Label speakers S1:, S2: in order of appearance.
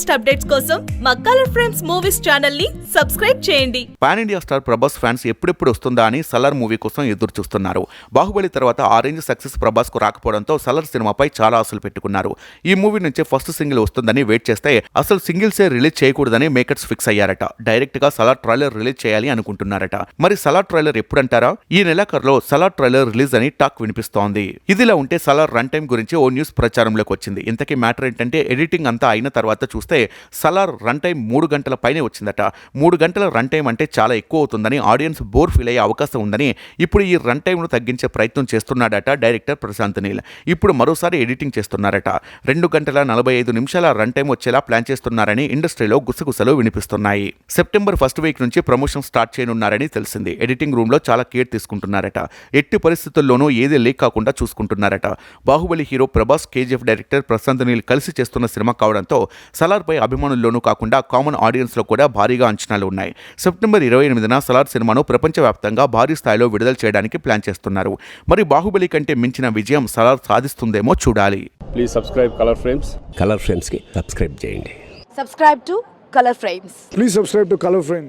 S1: Latest updates కోసం మా colour frames movies ఛానల్ని సబ్స్క్రైబ్ చేయండి.
S2: Pan India star Prabhas fans ఎప్పుడెప్పుడు వస్తుందా అని సలార్ మూవీ కోసం ఎదురు చూస్తున్నారు. బాహుబలి తర్వాత ఆరెంజ్ సక్సెస్ ప్రభాస్కు రాకపోవడంతో సలార్ సినిమాపై చాలా ఆశలు పెట్టుకున్నారు. ఈ మూవీ నుంచే ఫస్ట్ సింగిల్ వస్తుందని వెయిట్ చేస్తే అసలు సింగిల్సే రిలీజ్ చేయకూడదని మేకర్స్ ఫిక్స్ అయ్యారట. డైరెక్ట్గా సలార్ ట్రైలర్ రిలీజ్ చేయాలి అనుకుంటున్నారట. మరి సలార్ ట్రైలర్ ఎప్పుడంటారా? ఈ నెలాఖరులో సలార్ ట్రైలర్ రిలీజ్ అని టాక్ వినిపిస్తోంది. ఇదిలా ఉంటే సలార్ రన్ టైం గురించి ఓ న్యూస్ ప్రచారంలోకి వచ్చింది. ఇంతకీ మ్యాటర్ ఏంటంటే ఎడిటింగ్ అంతా అయిన తర్వాత చూస్తే సలార్ రన్ టైం మూడు గంటల పైనే వచ్చిందట. మూడు గంటల రన్ టైం అంటే చాలా ఎక్కువ అవుతుందని ఆడియన్స్ బోర్ ఫీల్ అయ్యే అవకాశం ఉందని ఇప్పుడు ఈ రన్ టైంను తగ్గించే ప్రయత్నం చేస్తున్నాడట డైరెక్టర్ ప్రశాంత్ నీల్. ఇప్పుడు మరోసారి ఎడిటింగ్ చేస్తున్నారట. రెండు గంటల నలభై ఐదు నిమిషాల రన్ టైం వచ్చేలా ప్లాన్ చేస్తున్నారని ఇండస్ట్రీలో గుసగుసలు వినిపిస్తున్నాయి. సెప్టెంబర్ ఫస్ట్ వీక్ నుంచి ప్రమోషన్ స్టార్ట్ చేయనున్నారని తెలిసింది. ఎడిటింగ్ రూమ్లో చాలా కేర్ తీసుకుంటున్నారట. ఎట్టి పరిస్థితుల్లోనూ ఏది లీక్ కాకుండా చూసుకుంటున్నారట. Baahubali hero Prabhas KGF director Prashanth Neel కలిసి చేస్తున్న సినిమా కావడంతో సలార్పై అభిమానుల్లోనూ కాకుండా కామన్ ఆడియన్స్లో కూడా భారీగా అంచనాలు ఉన్నాయి. సెప్టెంబర్ ఇరవై ఎనిమిదిన సలార్ సినిమాను ప్రపంచవ్యాప్తంగా భారీ స్థాయిలో విడుదల చేయడానికి ప్లాన్ చేస్తున్నారు. మరి బాహుబలి కంటే మించిన విజయం సలార్ సాధిస్తుందేమో చూడాలి.
S3: Please subscribe colour frames
S4: colour ఫ్రెండ్స్కి సబ్స్క్రైబ్ చేయండి.
S5: Subscribe to color frames.
S6: Please subscribe to Color Frames.